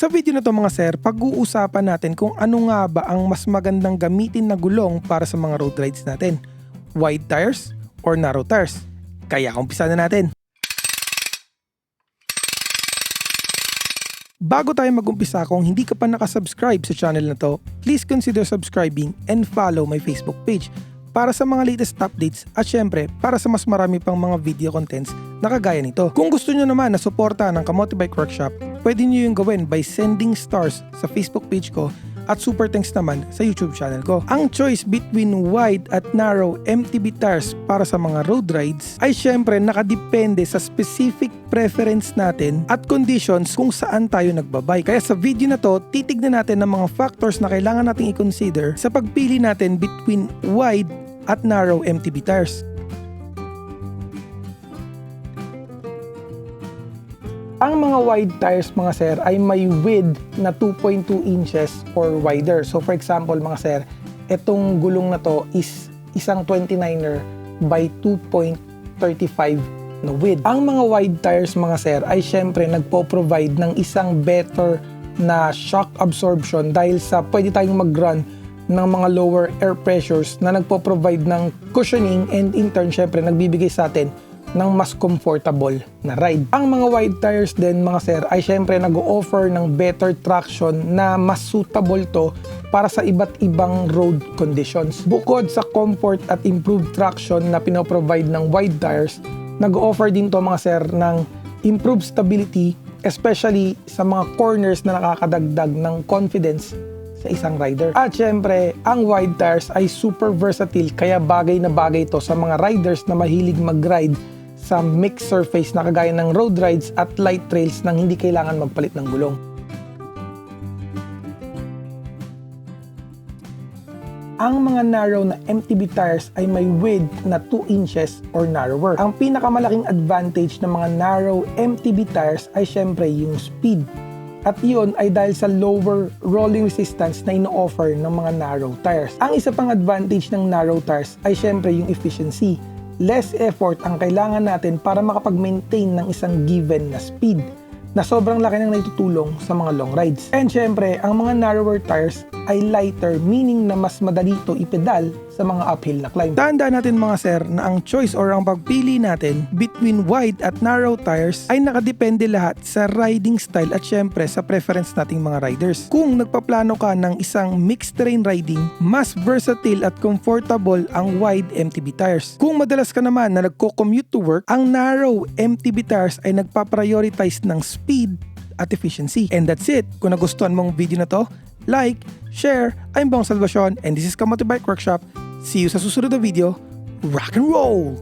Sa video na to mga sir, pag-uusapan natin kung ano nga ba ang mas magandang gamitin na gulong para sa mga road rides natin. Wide tires or narrow tires? Kaya umpisa na natin. Bago tayo mag-umpisa, kung hindi ka pa nakasubscribe sa channel na to, please consider subscribing and follow my Facebook page para sa mga latest updates at syempre para sa mas marami pang mga video contents na kagaya nito. Kung gusto nyo naman na suporta ng Kamote Bike Workshop, pwede nyo yung gawin by sending stars sa Facebook page ko at super thanks naman sa YouTube channel ko. Ang choice between wide at narrow MTB tires para sa mga road rides ay syempre nakadepende sa specific preference natin at conditions kung saan tayo nagbabike. Kaya sa video na to, titignan natin ang mga factors na kailangan nating i-consider sa pagpili natin between wide at narrow MTB tires. Ang mga wide tires mga sir ay may width na 2.2 inches or wider. So for example mga sir, itong gulong na to is isang 29er by 2.35 na width. Ang mga wide tires mga sir ay syempre nagpo-provide ng isang better na shock absorption dahil sa pwede tayong mag-run ng mga lower air pressures na nagpo-provide ng cushioning and in turn syempre nagbibigay sa atin ng mas comfortable na ride. Ang mga wide tires din mga sir ay syempre nag-o-offer ng better traction na mas suitable to para sa iba't ibang road conditions. Bukod sa comfort at improved traction na pinoprovide ng wide tires, nag-o-offer din to mga sir ng improved stability especially sa mga corners na nakakadagdag ng confidence sa isang rider. At syempre, ang wide tires ay super versatile kaya bagay na bagay to sa mga riders na mahilig mag-ride sa mixed surface na kagaya ng road rides at light trails nang hindi kailangan magpalit ng gulong. Ang mga narrow na MTB tires ay may width na 2 inches or narrower. Ang pinakamalaking advantage ng mga narrow MTB tires ay syempre yung speed. At iyon ay dahil sa lower rolling resistance na ino-offer ng mga narrow tires. Ang isa pang advantage ng narrow tires ay syempre yung efficiency. Less effort ang kailangan natin para makapag-maintain ng isang given na speed na sobrang laki ng naitutulong sa mga long rides. And syempre, ang mga narrower tires ay lighter, meaning na mas madali ito ipedal sa mga uphill na climb. Tandaan natin mga sir na ang choice or ang pagpili natin between wide at narrow tires ay nakadepende lahat sa riding style at syempre sa preference nating mga riders. Kung nagpaplano ka ng isang mixed terrain riding, mas versatile at comfortable ang wide MTB tires. Kung madalas ka naman na nagko-commute to work, ang narrow MTB tires ay nagpa-prioritize ng speed at efficiency. And that's it. Kung nagustuhan mong video na to, like, share. I'm Bong Salvacion and this is Kamote Bike Workshop. See you sa susunod na video. Rock and roll!